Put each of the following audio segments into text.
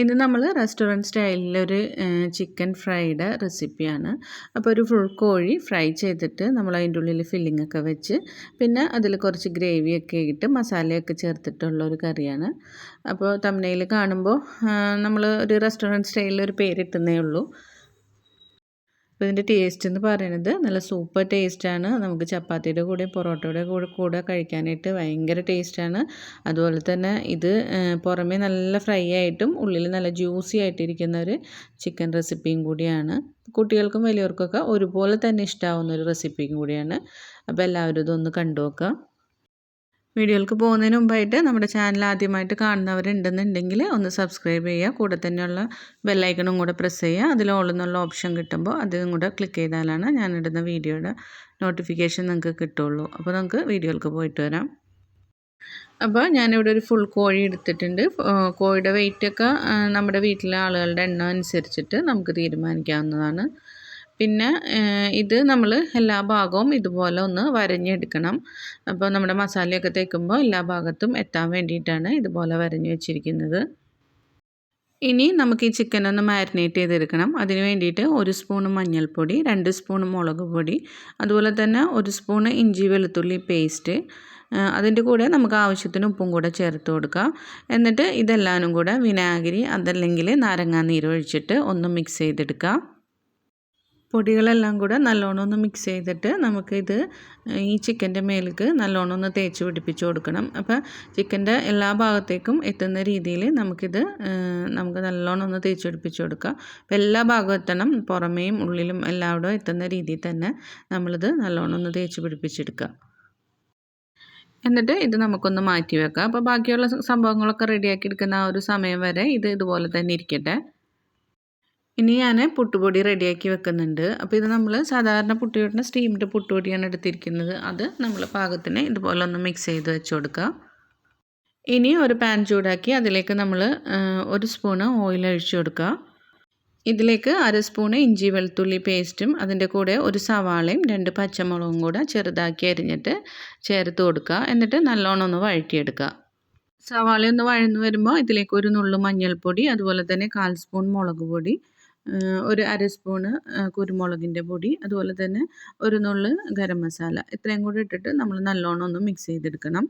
ഇത് നമ്മൾ restaurant സ്റ്റൈലിലൊരു chicken fried റെസിപ്പിയാണ് അപ്പോൾ ഒരു ഫുൾ കോഴി ഫ്രൈ ചെയ്തിട്ട് നമ്മൾ അതിന്റെ ഉള്ളിൽ ഫില്ലിംഗ് ഒക്കെ വെച്ച് പിന്നെ അതിൽ കുറച്ച് ഗ്രേവിയൊക്കെ ഇട്ട് മസാലയൊക്കെ ചേർത്തിട്ടുള്ള ഒരു കറിയാണ്. അപ്പോൾ തമ്മനയിൽ കാണുമ്പോൾ നമ്മൾ ഒരു റെസ്റ്റോറന്റ് സ്റ്റൈലിൽ ഒരു പേരിട്ടുന്നേ ഉള്ളൂ. അപ്പോൾ ഇതിന്റെ ടേസ്റ്റ് എന്ന് പറയുന്നത് നല്ല സൂപ്പർ ടേസ്റ്റാണ് നമുക്ക് ചപ്പാത്തിയുടെ കൂടെ പൊറോട്ടയുടെ കൂടെ കൂടെ കഴിക്കാനായിട്ട് ഭയങ്കര ടേസ്റ്റാണ് അതുപോലെ തന്നെ ഇത് പുറമേ നല്ല ഫ്രൈ ആയിട്ടും ഉള്ളിൽ നല്ല ജ്യൂസി ആയിട്ടിരിക്കുന്ന ഒരു ചിക്കൻ റെസിപ്പിയും കൂടിയാണ്. കുട്ടികൾക്കും വലിയവർക്കൊക്കെ ഒരുപോലെ തന്നെ ഇഷ്ടമാവുന്ന ഒരു റെസിപ്പിയും കൂടിയാണ്. അപ്പോൾ എല്ലാവരും ഇതൊന്ന് കണ്ടു നോക്കുക. വീഡിയോകൾക്ക് പോകുന്നതിന് മുമ്പായിട്ട് നമ്മുടെ ചാനൽ ആദ്യമായിട്ട് കാണുന്നവരുണ്ടെന്നുണ്ടെങ്കിൽ ഒന്ന് സബ്സ്ക്രൈബ് ചെയ്യുക. കൂടെ തന്നെയുള്ള ബെല്ലൈക്കണും കൂടെ പ്രസ് ചെയ്യുക. അതിൽ ഓളെന്നുള്ള ഓപ്ഷൻ കിട്ടുമ്പോൾ അതും കൂടെ ക്ലിക്ക് ചെയ്താലാണ് ഞാനിടുന്ന വീഡിയോയുടെ നോട്ടിഫിക്കേഷൻ നിങ്ങൾക്ക് കിട്ടുള്ളൂ അപ്പോൾ നമുക്ക് വീഡിയോകൾക്ക് പോയിട്ട് വരാം. അപ്പോൾ ഞാനിവിടെ ഒരു ഫുൾ കോഴി എടുത്തിട്ടുണ്ട്. കോഴിയുടെ വെയിറ്റൊക്കെ നമ്മുടെ വീട്ടിലെ ആളുകളുടെ എണ്ണം അനുസരിച്ചിട്ട് നമുക്ക് തീരുമാനിക്കാവുന്നതാണ്. പിന്നെ ഇത് നമ്മൾ എല്ലാ ഭാഗവും ഇതുപോലെ ഒന്ന് വരഞ്ഞെടുക്കണം. അപ്പോൾ നമ്മുടെ മസാലയൊക്കെ തേക്കുമ്പോൾ എല്ലാ ഭാഗത്തും എത്താൻ വേണ്ടിയിട്ടാണ് ഇതുപോലെ വരഞ്ഞ് വെച്ചിരിക്കുന്നത്. ഇനി നമുക്ക് ഈ ചിക്കൻ ഒന്ന് മാരിനേറ്റ് ചെയ്തെടുക്കണം. അതിന് വേണ്ടിയിട്ട് ഒരു സ്പൂൺ മഞ്ഞൾപ്പൊടി രണ്ട് സ്പൂൺ മുളക് പൊടി അതുപോലെ തന്നെ ഒരു സ്പൂൺ ഇഞ്ചി വെളുത്തുള്ളി പേസ്റ്റ് അതിന്റെ കൂടെ നമുക്ക് ആവശ്യത്തിന് ഉപ്പും കൂടെ ചേർത്ത് കൊടുക്കാം. എന്നിട്ട് ഇതെല്ലാനും കൂടെ വിനാഗിരി അതല്ലെങ്കിൽ നാരങ്ങാനീര് ഒഴിച്ചിട്ട് ഒന്ന് മിക്സ് ചെയ്തെടുക്കാം. പൊടികളെല്ലാം കൂടെ നല്ലോണം ഒന്ന് മിക്സ് ചെയ്തിട്ട് നമുക്കിത് ഈ ചിക്കന്റെ മേലേക്ക് നല്ലോണം ഒന്ന് തേച്ച് പിടിപ്പിച്ച് കൊടുക്കണം. അപ്പോൾ ചിക്കന്റെ എല്ലാ ഭാഗത്തേക്കും എത്തുന്ന രീതിയിൽ നമുക്കിത് നമുക്ക് നല്ലോണം ഒന്ന് തേച്ച് പിടിപ്പിച്ച് കൊടുക്കുക അപ്പോൾ എല്ലാ ഭാഗവും എത്തണം. പുറമേയും ഉള്ളിലും എല്ലാവിടെയും എത്തുന്ന രീതിയിൽ തന്നെ നമ്മളിത് നല്ലോണം ഒന്ന് തേച്ച് പിടിപ്പിച്ചെടുക്കുക. എന്നിട്ട് ഇത് നമുക്കൊന്ന് മാറ്റി വെക്കാം. അപ്പോൾ ബാക്കിയുള്ള സംഭവങ്ങളൊക്കെ റെഡിയാക്കി എടുക്കുന്ന ആ ഒരു സമയം വരെ ഇത് ഇതുപോലെ തന്നെ ഇരിക്കട്ടെ. ഇനി ഞാൻ പുട്ടുപൊടി റെഡിയാക്കി വെക്കുന്നുണ്ട്. അപ്പോൾ ഇത് നമ്മൾ സാധാരണ പുട്ടുപൊടിയുടെ സ്റ്റീമിന്റെ പുട്ടുപൊടിയാണ് എടുത്തിരിക്കുന്നത്. അത് നമ്മൾ പാകത്തിന് ഇതുപോലെ ഒന്ന് മിക്സ് ചെയ്ത് വെച്ച് കൊടുക്കുക ഇനി ഒരു പാൻ ചൂടാക്കി അതിലേക്ക് നമ്മൾ ഒരു സ്പൂണ് ഓയിൽ ഒഴിച്ചു കൊടുക്കുക ഇതിലേക്ക് അര സ്പൂണ് ഇഞ്ചി വെളുത്തുള്ളി പേസ്റ്റും അതിന്റെ കൂടെ ഒരു സവാളയും രണ്ട് പച്ചമുളകും കൂടെ ചെറുതാക്കി അരിഞ്ഞിട്ട് ചേർത്ത് കൊടുക്കുക. എന്നിട്ട് നല്ലോണം ഒന്ന് വഴറ്റിയെടുക്കുക. സവാള ഒന്ന് വഴന്ന് വരുമ്പോൾ ഇതിലേക്ക് ഒരു നുള്ളു മഞ്ഞൾപ്പൊടി അതുപോലെ തന്നെ കാൽ സ്പൂൺ മുളക് പൊടി ഒരു അര സ്പൂണ് കുരുമുളകിന്റെ പൊടി അതുപോലെ തന്നെ ഒരു നുള്ള് ഗരം മസാല. ഇത്രയും കൂടി ഇട്ടിട്ട് നമ്മൾ നല്ലോണം ഒന്ന് മിക്സ് ചെയ്തെടുക്കണം.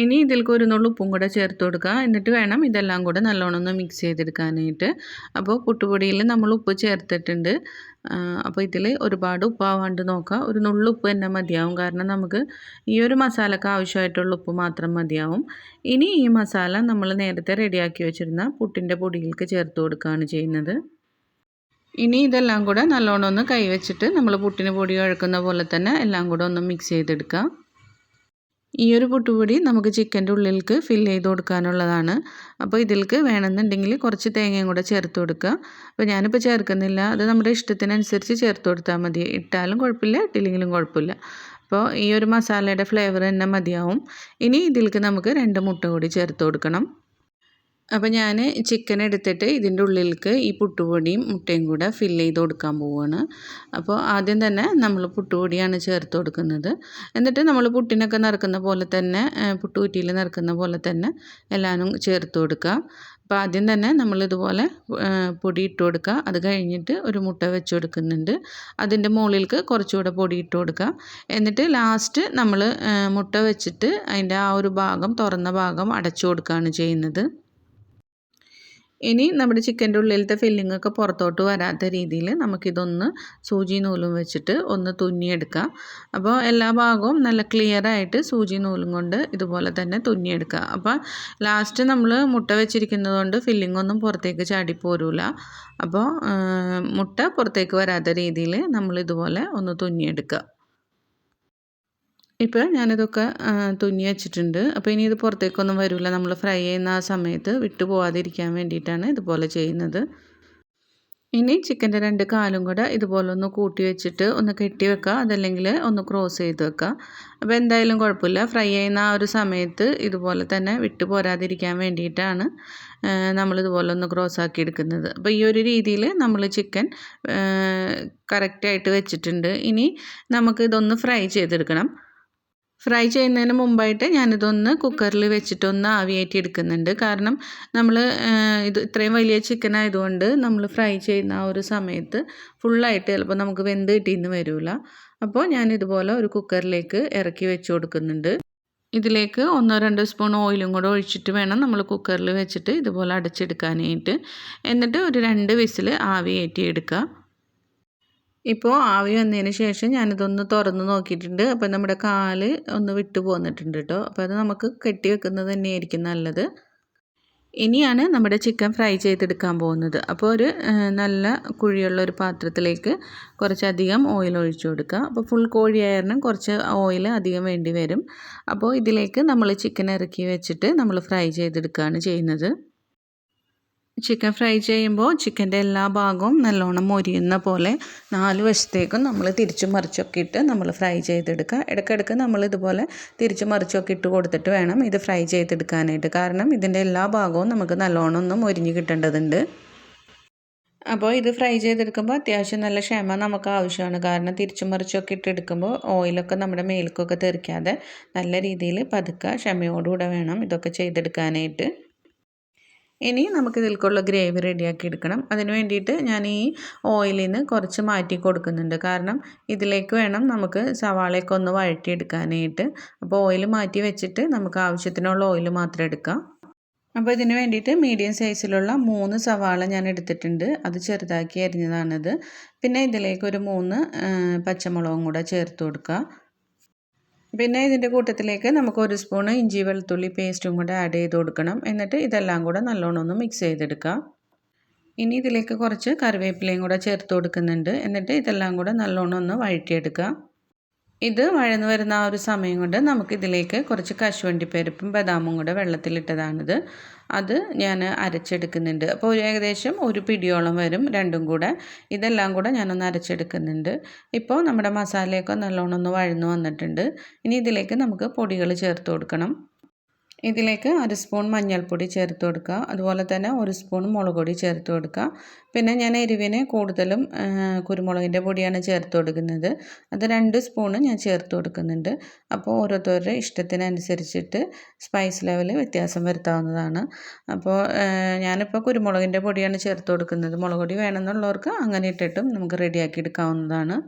ഇനി ഇതിലേക്ക് ഒരു നുള്ളു ഉപ്പും കൂടെ ചേർത്ത് കൊടുക്കുക. എന്നിട്ട് വേണം ഇതെല്ലാം കൂടെ നല്ലോണം ഒന്ന് മിക്സ് ചെയ്തെടുക്കാനായിട്ട്. അപ്പോൾ പുട്ടുപൊടിയിൽ നമ്മൾ ഉപ്പ് ചേർത്തിട്ടുണ്ട്. അപ്പോൾ ഇതിൽ ഒരുപാട് ഉപ്പാവാണ്ട് നോക്കുക. ഒരു നുള്ളു ഉപ്പ് തന്നെ മതിയാവും. കാരണം നമുക്ക് ഈ ഒരു മസാലക്ക് ആവശ്യമായിട്ടുള്ള ഉപ്പ് മാത്രം മതിയാവും. ഇനി ഈ മസാല നമ്മൾ നേരത്തെ റെഡിയാക്കി വെച്ചിരുന്ന പുട്ടിന്റെ പൊടിയിലേക്ക് ചേർത്ത് കൊടുക്കുകയാണ് ചെയ്യുന്നത്. ഇനി ഇതെല്ലാം കൂടെ നല്ലോണം ഒന്ന് കൈവച്ചിട്ട് നമ്മൾ പുട്ടിന് പൊടി കുഴക്കുന്ന പോലെ തന്നെ എല്ലാം കൂടെ ഒന്ന് മിക്സ് ചെയ്തെടുക്കാം ഈ ഒരു പുട്ടുപൊടി നമുക്ക് ചിക്കന്റെ ഉള്ളിലേക്ക് ഫില്ല് ചെയ്ത് കൊടുക്കാനുള്ളതാണ്. അപ്പോൾ ഇതിലേക്ക് വേണമെന്നുണ്ടെങ്കിൽ കുറച്ച് തേങ്ങയും കൂടെ ചേർത്ത് കൊടുക്കുക. അപ്പോൾ ഞാനിപ്പോൾ ചേർക്കുന്നില്ല. അത് നമ്മുടെ ഇഷ്ടത്തിനനുസരിച്ച് ചേർത്ത് കൊടുത്താൽ മതി. ഇട്ടാലും കുഴപ്പമില്ല ഇട്ടില്ലെങ്കിലും കുഴപ്പമില്ല. അപ്പോൾ ഈ ഒരു മസാലയുടെ ഫ്ലേവർ തന്നെ മതിയാവും. ഇനി ഇതിലേക്ക് നമുക്ക് രണ്ട് മുട്ട കൂടി ചേർത്ത് കൊടുക്കണം. അപ്പോൾ ഞാൻ ചിക്കൻ എടുത്തിട്ട് ഇതിന്റെ ഉള്ളിലേക്ക് ഈ പുട്ടുപൊടിയും മുട്ടയും കൂടെ ഫില്ല് ചെയ്ത് കൊടുക്കാൻ പോവുകയാണ് അപ്പോൾ ആദ്യം തന്നെ നമ്മൾ പുട്ടുപൊടിയാണ് ചേർത്ത് കൊടുക്കുന്നത്. എന്നിട്ട് നമ്മൾ പുട്ടിനൊക്കെ നിറക്കുന്ന പോലെ തന്നെ പുട്ടുകുറ്റിയിൽ നിറക്കുന്ന പോലെ തന്നെ എല്ലാവരും ചേർത്ത് കൊടുക്കുക അപ്പോൾ ആദ്യം തന്നെ നമ്മൾ ഇതുപോലെ പൊടി ഇട്ട് കൊടുക്കുക അത് കഴിഞ്ഞിട്ട് ഒരു മുട്ട വെച്ച് കൊടുക്കുന്നുണ്ട്. അതിന്റെ മുകളിലേക്ക് കുറച്ചുകൂടെ പൊടി ഇട്ട് കൊടുക്കുക എന്നിട്ട് ലാസ്റ്റ് നമ്മൾ മുട്ട വെച്ചിട്ട് അതിന്റെ ആ ഒരു ഭാഗം തുറന്ന ഭാഗം അടച്ചു കൊടുക്കുകയാണ് ചെയ്യുന്നത്. ഇനി നമ്മുടെ ചിക്കന്റെ ഉള്ളിലത്തെ ഫില്ലിംഗ് ഒക്കെ പുറത്തോട്ട് വരാത്ത രീതിയിൽ നമുക്കിതൊന്ന് സൂചി നൂലും വെച്ചിട്ട് ഒന്ന് തുന്നിയെടുക്കാം. അപ്പോൾ എല്ലാ ഭാഗവും നല്ല ക്ലിയർ ആയിട്ട് സൂചി നൂലും കൊണ്ട് ഇതുപോലെ തന്നെ തുന്നിയെടുക്കുക അപ്പോൾ ലാസ്റ്റ് നമ്മൾ മുട്ട വെച്ചിരിക്കുന്നത് കൊണ്ട് ഫില്ലിംഗ് ഒന്നും പുറത്തേക്ക് ചാടി പോരൂല. അപ്പോൾ മുട്ട പുറത്തേക്ക് വരാത്ത രീതിയിൽ നമ്മൾ ഇതുപോലെ ഒന്ന് തുന്നിയെടുക്കുക ഇപ്പോൾ ഞാനിതൊക്കെ തുന്നി വെച്ചിട്ടുണ്ട്. അപ്പോൾ ഇനി ഇത് പുറത്തേക്കൊന്നും വരില്ല നമ്മൾ ഫ്രൈ ചെയ്യുന്ന ആ സമയത്ത് വിട്ടു പോവാതിരിക്കാൻ വേണ്ടിയിട്ടാണ് ഇതുപോലെ ചെയ്യുന്നത്. ഇനി ചിക്കന്റെ രണ്ട് കാലും കൂടെ ഇതുപോലെ ഒന്ന് കൂട്ടി വെച്ചിട്ട് ഒന്ന് കെട്ടി വെക്കുക അതല്ലെങ്കിൽ ഒന്ന് ക്രോസ് ചെയ്ത് വെക്കുക അപ്പോൾ എന്തായാലും കുഴപ്പമില്ല. ഫ്രൈ ചെയ്യുന്ന ആ ഒരു സമയത്ത് ഇതുപോലെ തന്നെ വിട്ടു പോരാതിരിക്കാൻ വേണ്ടിയിട്ടാണ് നമ്മളിതുപോലെ ഒന്ന് ക്രോസ് ആക്കി എടുക്കുന്നത്. അപ്പോൾ ഈ ഒരു രീതിയിൽ നമ്മൾ ചിക്കൻ കറക്റ്റായിട്ട് വെച്ചിട്ടുണ്ട്. ഇനി നമുക്ക് ഇതൊന്ന് ഫ്രൈ ചെയ്തെടുക്കണം. ഫ്രൈ ചെയ്യുന്നതിന് മുമ്പായിട്ട് ഞാനിതൊന്ന് കുക്കറിൽ വെച്ചിട്ടൊന്ന് ആവിയേറ്റി എടുക്കുന്നുണ്ട്. കാരണം നമ്മൾ ഇത് ഇത്രയും വലിയ ചിക്കൻ ആയതുകൊണ്ട് നമ്മൾ ഫ്രൈ ചെയ്യുന്ന ആ ഒരു സമയത്ത് ഫുള്ളായിട്ട് ചിലപ്പോൾ നമുക്ക് വെന്ത് കിട്ടിയെന്ന് വരില്ല അപ്പോൾ ഞാൻ ഇതുപോലെ ഒരു കുക്കറിലേക്ക് ഇറക്കി വെച്ച് കൊടുക്കുന്നുണ്ട്. ഇതിലേക്ക് ഒന്നോ രണ്ടോ സ്പൂൺ ഓയിലും കൂടെ ഒഴിച്ചിട്ട് വേണം നമ്മൾ കുക്കറിൽ വെച്ചിട്ട് ഇതുപോലെ അടച്ചെടുക്കാനായിട്ട്. എന്നിട്ട് ഒരു രണ്ട് വിസിൽ ആവി ഏറ്റി എടുക്കുക. ഇപ്പോൾ ആവി വന്നതിന് ശേഷം ഞാനിതൊന്ന് തുറന്ന് നോക്കിയിട്ടുണ്ട്. അപ്പോൾ നമ്മുടെ കാൽ ഒന്ന് വിട്ടു പോന്നിട്ടുണ്ട് കേട്ടോ അപ്പോൾ അത് നമുക്ക് കെട്ടി വെക്കുന്നത് തന്നെയായിരിക്കും നല്ലത്. ഇനിയാണ് നമ്മുടെ ചിക്കൻ ഫ്രൈ ചെയ്തെടുക്കാൻ പോകുന്നത്. അപ്പോൾ ഒരു നല്ല കുഴിയുള്ള ഒരു പാത്രത്തിലേക്ക് കുറച്ചധികം ഓയിൽ ഒഴിച്ചു കൊടുക്കുക. അപ്പോൾ ഫുൾ കോഴി ആയിരുന്നു കുറച്ച് ഓയിൽ അധികം വേണ്ടി വരും. അപ്പോൾ ഇതിലേക്ക് നമ്മൾ ചിക്കൻ ഇറക്കി വെച്ചിട്ട് നമ്മൾ ഫ്രൈ ചെയ്തെടുക്കുകയാണ് ചെയ്യുന്നത്. ചിക്കൻ ഫ്രൈ ചെയ്യുമ്പോൾ ചിക്കന്റെ എല്ലാ ഭാഗവും നല്ലോണം മൊരിയുന്ന പോലെ നാല് വശത്തേക്കും നമ്മൾ തിരിച്ചു മറിച്ചൊക്കെ ഇട്ട് നമ്മൾ ഫ്രൈ ചെയ്തെടുക്കുക. ഇടയ്ക്കിടയ്ക്ക് നമ്മൾ ഇതുപോലെ തിരിച്ചു മറിച്ചൊക്കെ ഇട്ട് കൊടുത്തിട്ട് വേണം ഇത് ഫ്രൈ ചെയ്തെടുക്കാനായിട്ട്. കാരണം ഇതിന്റെ എല്ലാ ഭാഗവും നമുക്ക് നല്ലോണം ഒന്ന് മൊരിഞ്ഞ് കിട്ടേണ്ടതുണ്ട്. അപ്പോൾ ഇത് ഫ്രൈ ചെയ്തെടുക്കുമ്പോൾ അത്യാവശ്യം നല്ല ക്ഷമ നമുക്ക് ആവശ്യമാണ്. കാരണം തിരിച്ചു മറിച്ചൊക്കെ ഇട്ടെടുക്കുമ്പോൾ ഓയിലൊക്കെ നമ്മുടെ മേൽക്കൊക്കെ തെറിക്കാതെ നല്ല രീതിയിൽ പതുക്കെ ക്ഷമയോടുകൂടെ വേണം ഇതൊക്കെ ചെയ്തെടുക്കാനായിട്ട്. ഇനി നമുക്ക് ഇതിൽക്കുള്ള ഗ്രേവി റെഡിയാക്കി എടുക്കണം. അതിന് വേണ്ടിയിട്ട് ഞാൻ ഈ ഓയിലിൽ നിന്ന് കുറച്ച് മാറ്റി കൊടുക്കുന്നുണ്ട്. കാരണം ഇതിലേക്ക് വേണം നമുക്ക് സവാളയൊക്കെ ഒന്ന് വഴറ്റിയെടുക്കാനായിട്ട്. അപ്പോൾ ഓയിൽ മാറ്റി വെച്ചിട്ട് നമുക്ക് ആവശ്യത്തിനുള്ള ഓയിൽ മാത്രം എടുക്കാം. അപ്പോൾ ഇതിന് വേണ്ടിയിട്ട് മീഡിയം സൈസിലുള്ള മൂന്ന് സവാള ഞാൻ എടുത്തിട്ടുണ്ട്. അത് ചെറുതാക്കി അരിഞ്ഞതാണിത്. പിന്നെ ഇതിലേക്ക് ഒരു മൂന്ന് പച്ചമുളകും കൂടെ ചേർത്ത് കൊടുക്കുക പിന്നെ ഇതിന്റെ കൂട്ടത്തിലേക്ക് നമുക്ക് ഒരു സ്പൂണ് ഇഞ്ചി വെളുത്തുള്ളി പേസ്റ്റും കൂടെ ആഡ് ചെയ്ത് കൊടുക്കണം. എന്നിട്ട് ഇതെല്ലാം കൂടെ നല്ലോണം ഒന്ന് മിക്സ് ചെയ്തെടുക്കാം. ഇനി ഇതിലേക്ക് കുറച്ച് കറിവേപ്പിലയും കൂടെ ചേർത്ത് കൊടുക്കുന്നുണ്ട്. എന്നിട്ട് ഇതെല്ലാം കൂടെ നല്ലോണം ഒന്ന് വഴറ്റിയെടുക്കുക. ഇത് വഴന്നു വരുന്ന ആ ഒരു സമയം കൊണ്ട് നമുക്കിതിലേക്ക് കുറച്ച് കശുവണ്ടിപ്പരിപ്പും ബദാമും കൂടെ വെള്ളത്തിലിട്ടതാണിത്. അത് ഞാൻ അരച്ചെടുക്കുന്നുണ്ട്. അപ്പോൾ ഏകദേശം ഒരു പിടിയോളം വരും രണ്ടും കൂടെ. ഇതെല്ലാം കൂടെ ഞാനൊന്ന് അരച്ചെടുക്കുന്നുണ്ട്. ഇപ്പോൾ നമ്മുടെ മസാലയൊക്കെ നല്ലോണം ഒന്ന് വഴന്നു വന്നിട്ടുണ്ട്. ഇനി ഇതിലേക്ക് നമുക്ക് പൊടികൾ ചേർത്ത് കൊടുക്കണം. ഇതിലേക്ക് അര സ്പൂൺ മഞ്ഞൾപ്പൊടി ചേർത്ത് കൊടുക്കുക. അതുപോലെ തന്നെ ഒരു സ്പൂൺ മുളക് പൊടി ചേർത്ത് കൊടുക്കുക. പിന്നെ ഞാൻ എരിവിന് കൂടുതലും കുരുമുളകിന്റെ പൊടിയാണ് ചേർത്ത് കൊടുക്കുന്നത്. അത് രണ്ട് സ്പൂണ് ഞാൻ ചേർത്ത് കൊടുക്കുന്നുണ്ട്. അപ്പോൾ ഓരോരുത്തരുടെ ഇഷ്ടത്തിനനുസരിച്ചിട്ട് സ്പൈസ് ലെവൽ വ്യത്യാസം വരുത്താവുന്നതാണ്. അപ്പോൾ ഞാനിപ്പോൾ കുരുമുളകിന്റെ പൊടിയാണ് ചേർത്ത് കൊടുക്കുന്നത്. മുളക് പൊടി വേണമെന്നുള്ളവർക്ക് അങ്ങനെ ഇട്ടിട്ടും നമുക്ക് റെഡിയാക്കി എടുക്കാവുന്നതാണ്.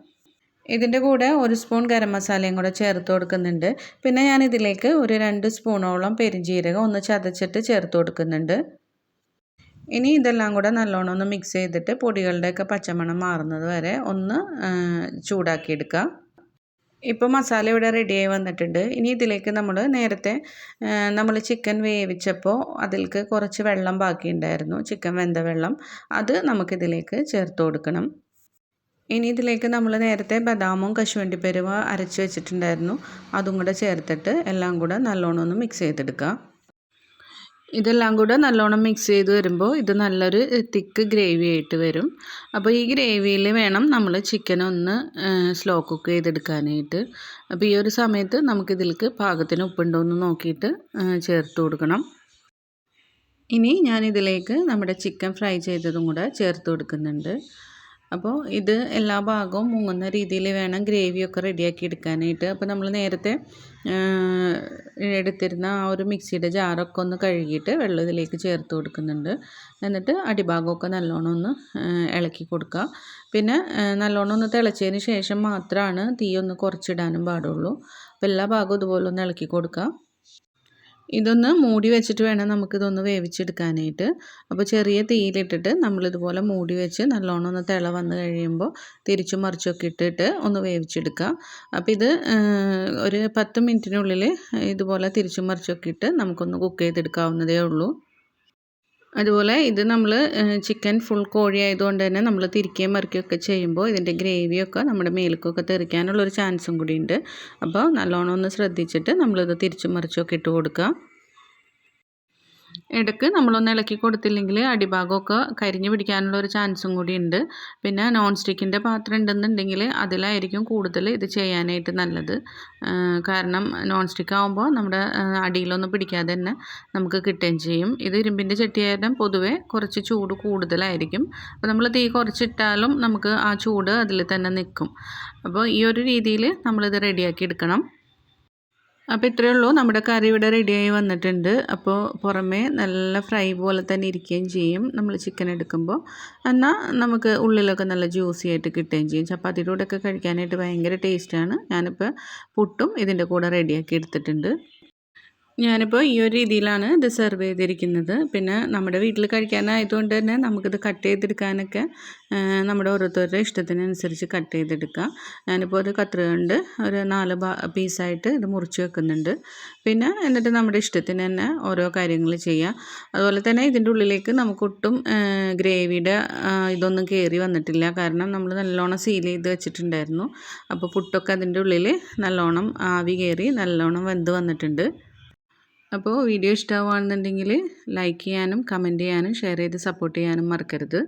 ഇതിന്റെ കൂടെ ഒരു സ്പൂൺ ഗരം മസാലയും കൂടെ ചേർത്ത് കൊടുക്കുന്നുണ്ട്. പിന്നെ ഞാൻ ഇതിലേക്ക് ഒരു രണ്ട് സ്പൂണോളം പെരുംജീരകം ഒന്ന് ചതച്ചിട്ട് ചേർത്ത് കൊടുക്കുന്നുണ്ട്. ഇനി ഇതെല്ലാം കൂടെ നല്ലോണം ഒന്ന് മിക്സ് ചെയ്തിട്ട് പൊടികളുടെയൊക്കെ പച്ചമണം മാറുന്നത് വരെ ഒന്ന് ചൂടാക്കിയെടുക്കുക ഇപ്പോൾ മസാല ഇവിടെ റെഡിയായി വന്നിട്ടുണ്ട്. ഇനി ഇതിലേക്ക് നമ്മൾ നേരത്തെ നമ്മൾ ചിക്കൻ വേവിച്ചപ്പോൾ അതിലേക്ക് കുറച്ച് വെള്ളം ബാക്കിയുണ്ടായിരുന്നു. ചിക്കൻ വെന്ത വെള്ളം. അത് നമുക്കിതിലേക്ക് ചേർത്ത് കൊടുക്കണം. ഇനി ഇതിലേക്ക് നമ്മൾ നേരത്തെ ബദാമും കശുവണ്ടിപ്പരുവ അരച്ച് വെച്ചിട്ടുണ്ടായിരുന്നു. അതും കൂടെ ചേർത്തിട്ട് എല്ലാം കൂടെ നല്ലോണം ഒന്ന് മിക്സ് ചെയ്തെടുക്കുക ഇതെല്ലാം കൂടെ നല്ലോണം മിക്സ് ചെയ്ത് വരുമ്പോൾ ഇത് നല്ലൊരു തിക്ക് ഗ്രേവി ആയിട്ട് വരും. അപ്പോൾ ഈ ഗ്രേവിയിൽ വേണം നമ്മൾ ചിക്കൻ ഒന്ന് സ്ലോ കുക്ക് ചെയ്തെടുക്കാനായിട്ട്. അപ്പോൾ ഈ ഒരു സമയത്ത് നമുക്കിതിലേക്ക് പാകത്തിന് ഉപ്പുണ്ടോ എന്ന് നോക്കിയിട്ട് ചേർത്ത് കൊടുക്കണം. ഇനി ഞാനിതിലേക്ക് നമ്മുടെ ചിക്കൻ ഫ്രൈ ചെയ്തതും കൂടെ ചേർത്ത് കൊടുക്കുന്നുണ്ട്. അപ്പോൾ ഇത് എല്ലാ ഭാഗവും മുങ്ങുന്ന രീതിയിൽ വേണം ഗ്രേവിയൊക്കെ റെഡിയാക്കി എടുക്കാനായിട്ട്. അപ്പോൾ നമ്മൾ നേരത്തെ എടുത്തിരുന്ന ആ ഒരു മിക്സിയുടെ ജാറൊക്കെ ഒന്ന് കഴുകിയിട്ട് വെള്ളം ഇതിലേക്ക് ചേർത്ത് കൊടുക്കുന്നുണ്ട്. എന്നിട്ട് അടിഭാഗമൊക്കെ നല്ലോണം ഒന്ന് ഇളക്കി കൊടുക്കുക. പിന്നെ നല്ലോണം ഒന്ന് തിളച്ചതിന് ശേഷം മാത്രമാണ് തീ ഒന്ന് കുറച്ചിടാനും പാടുള്ളൂ. അപ്പോൾ എല്ലാ ഭാഗവും ഇതുപോലെ ഒന്ന് ഇളക്കി കൊടുക്കുക. ഇതൊന്ന് മൂടി വെച്ചിട്ട് വേണം നമുക്കിതൊന്ന് വേവിച്ചെടുക്കാനായിട്ട്. അപ്പോൾ ചെറിയ തീയിലിട്ടിട്ട് നമ്മളിതുപോലെ മൂടി വെച്ച് നല്ലോണം ഒന്ന് തിള വന്ന് കഴിയുമ്പോൾ തിരിച്ചു മറിച്ചൊക്കെ ഇട്ടിട്ട് ഒന്ന് വേവിച്ചെടുക്കുക അപ്പോൾ ഇത് ഒരു പത്ത് മിനിറ്റിനുള്ളിൽ ഇതുപോലെ തിരിച്ചു മറിച്ചൊക്കെ ഇട്ട് നമുക്കൊന്ന് കുക്ക് ചെയ്തെടുക്കാവുന്നതേ ഉള്ളൂ. അതുപോലെ ഇത് നമ്മൾ ചിക്കൻ ഫുൾ കോഴി ആയതുകൊണ്ട് തന്നെ നമ്മൾ തിരിക്കുകയും മറിക്കുകയൊക്കെ ചെയ്യുമ്പോൾ ഇതിന്റെ ഗ്രേവിയൊക്കെ നമ്മുടെ മേൽക്കൊക്കെ തെറിക്കാനുള്ളൊരു ചാൻസും കൂടിയുണ്ട് അപ്പോൾ നല്ലോണം ഒന്ന് ശ്രദ്ധിച്ചിട്ട് നമ്മളിത് തിരിച്ചും മറിച്ചൊക്കെ ഇട്ട് കൊടുക്കുക. ഇടയ്ക്ക് നമ്മളൊന്ന് ഇളക്കി കൊടുത്തില്ലെങ്കിൽ അടിഭാഗമൊക്കെ കരിഞ്ഞു പിടിക്കാനുള്ള ഒരു ചാൻസും കൂടി ഉണ്ട്. പിന്നെ നോൺ സ്റ്റിക്കിന്റെ പാത്രം ഉണ്ടെന്നുണ്ടെങ്കിൽ അതിലായിരിക്കും കൂടുതൽ ഇത് ചെയ്യാനായിട്ട് നല്ലത്. കാരണം നോൺ സ്റ്റിക്ക് ആകുമ്പോൾ നമ്മുടെ അടിയിലൊന്നും പിടിക്കാതെ തന്നെ നമുക്ക് കിട്ടുകയും ചെയ്യും. ഇത് ഇരുമ്പിന്റെ ചട്ടിയായാലും പൊതുവെ കുറച്ച് ചൂട് കൂടുതലായിരിക്കും. അപ്പോൾ നമ്മൾ തീ കുറച്ചിട്ടാലും നമുക്ക് ആ ചൂട് അതിൽ തന്നെ നിൽക്കും. അപ്പോൾ ഈ ഒരു രീതിയിൽ നമ്മളിത് റെഡിയാക്കി എടുക്കണം. അപ്പോൾ ഇത്രയേ ഉള്ളൂ. നമ്മുടെ കറി ഇവിടെ റെഡിയായി വന്നിട്ടുണ്ട്. അപ്പോൾ പുറമേ നല്ല ഫ്രൈ പോലെ തന്നെ ഇരിക്കുകയും ചെയ്യും. നമ്മൾ ചിക്കൻ എടുക്കുമ്പോൾ എന്നാൽ നമുക്ക് ഉള്ളിലൊക്കെ നല്ല ജ്യൂസി ആയിട്ട് കിട്ടുകയും ചെയ്യും. ചപ്പാത്തിയുടെ കൂടെയൊക്കെ കഴിക്കാനായിട്ട് ഭയങ്കര ടേസ്റ്റാണ് ഞാനിപ്പോൾ പുട്ടും ഇതിന്റെ കൂടെ റെഡിയാക്കി എടുത്തിട്ടുണ്ട്. ഞാനിപ്പോൾ ഈ ഒരു രീതിയിലാണ് ഇത് സെർവ് ചെയ്തിരിക്കുന്നത്. പിന്നെ നമ്മുടെ വീട്ടിൽ കഴിക്കാനായതുകൊണ്ട് തന്നെ നമുക്കിത് കട്ട് ചെയ്തെടുക്കാനൊക്കെ നമ്മുടെ ഓരോരുത്തരുടെ ഇഷ്ടത്തിനനുസരിച്ച് കട്ട് ചെയ്തെടുക്കാം. ഞാനിപ്പോൾ ഒരു കത്രിക കൊണ്ട് ഒരു നാല് പീസായിട്ട് ഇത് മുറിച്ച് വെക്കുന്നുണ്ട്. പിന്നെ എന്നിട്ട് നമ്മുടെ ഇഷ്ടത്തിന് തന്നെ ഓരോ കാര്യങ്ങൾ ചെയ്യാം. അതുപോലെ തന്നെ ഇതിന്റെ ഉള്ളിലേക്ക് നമുക്കൊട്ടും ഗ്രേവിയുടെ ഇതൊന്നും കയറി വന്നിട്ടില്ല. കാരണം നമ്മൾ നല്ലോണം സീൽ ചെയ്ത് വെച്ചിട്ടുണ്ടായിരുന്നു. അപ്പോൾ പുട്ടൊക്കെ അതിന്റെ ഉള്ളിൽ നല്ലോണം ആവി കയറി നല്ലോണം വെന്ത് വന്നിട്ടുണ്ട്. അപ്പോൾ വീഡിയോ ഇഷ്ടമാവുകയാണെന്നുണ്ടെങ്കിൽ ലൈക്ക് ചെയ്യാനും കമന്റ് ചെയ്യാനും ഷെയർ ചെയ്ത് സപ്പോർട്ട് ചെയ്യാനും മറക്കരുത്.